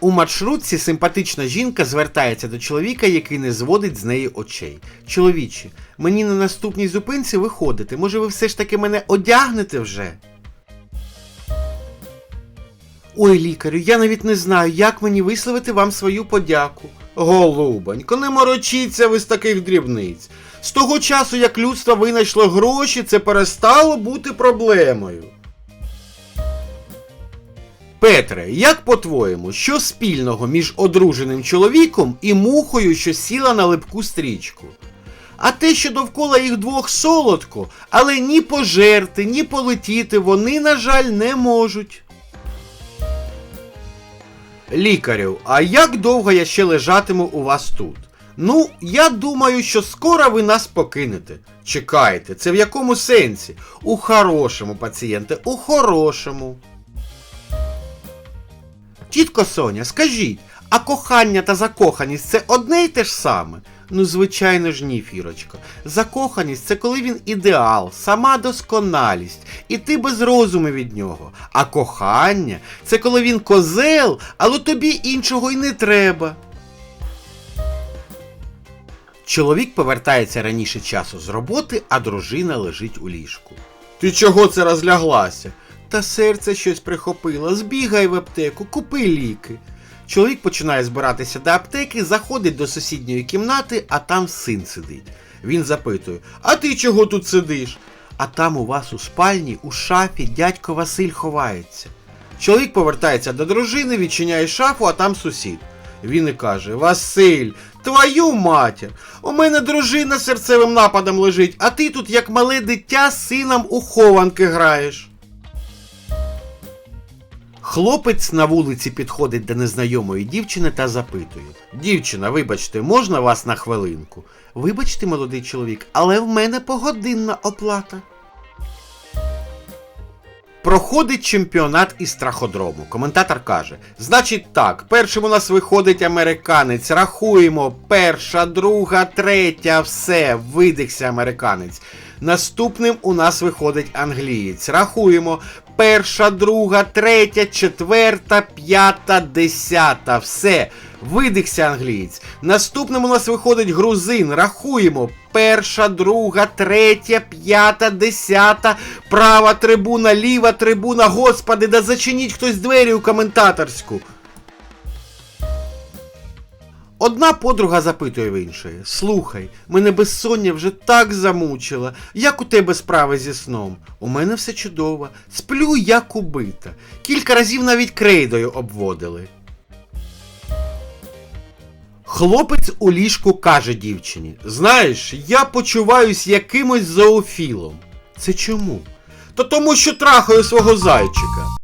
У маршрутці симпатична жінка звертається до чоловіка, який не зводить з неї очей. Чоловіче, мені на наступній зупинці виходити. Може, ви все ж таки мене одягнете вже? Ой, лікарю, я навіть не знаю, як мені висловити вам свою подяку. Голубонько, не морочіться ви з таких дрібниць. З того часу, як людство винайшло гроші, це перестало бути проблемою. Петре, як по-твоєму, що спільного між одруженим чоловіком і мухою, що сіла на липку стрічку? А те, що довкола їх двох солодко, але ні пожерти, ні полетіти вони, на жаль, не можуть. Лікарю, а як довго я ще лежатиму у вас тут? Ну, я думаю, що скоро ви нас покинете. Чекайте, це в якому сенсі? У хорошому, пацієнте, у хорошому. Тітко Соня, скажіть, а кохання та закоханість це одне й те ж саме? Ну, звичайно ж ні, Фірочко. Закоханість це коли він ідеал, сама досконалість, і ти без розуму від нього. А кохання це коли він козел, але тобі іншого й не треба. Чоловік повертається раніше часу з роботи, а дружина лежить у ліжку. Ти чого це розляглася? Та серце щось прихопило. Збігай в аптеку, купи ліки. Чоловік починає збиратися до аптеки, заходить до сусідньої кімнати, а там син сидить. Він запитує: А ти чого тут сидиш? А там у вас у спальні, у шафі дядько Василь ховається. Чоловік повертається до дружини, відчиняє шафу, а там сусід. Він і каже: Василь, твою матір! У мене дружина серцевим нападом лежить, а ти тут, як мале дитя, з сином у хованки граєш. Хлопець на вулиці підходить до незнайомої дівчини та запитує: Дівчина, вибачте, можна вас на хвилинку? Вибачте, молодий чоловік, але в мене погодинна оплата. Проходить чемпіонат із страходрому. Коментатор каже: Значить так, першим у нас виходить американець. Рахуємо, перша, друга, третя, все, видихся американець. Наступним у нас виходить англієць. Рахуємо. Перша, друга, третя, четверта, п'ята, десята. Все. Видихся англієць. Наступним у нас виходить грузин. Рахуємо. Перша, друга, третя, п'ята, десята, права трибуна, ліва трибуна. Господи, да зачиніть хтось двері у коментаторську. Одна подруга запитує в іншої: Слухай, мене безсоння вже так замучило. Як у тебе справи зі сном? У мене все чудово. Сплю як убита. Кілька разів навіть крейдою обводили. Хлопець у ліжку каже дівчині: Знаєш, я почуваюсь якимось зоофілом. Це чому? Та тому, що трахаю свого зайчика.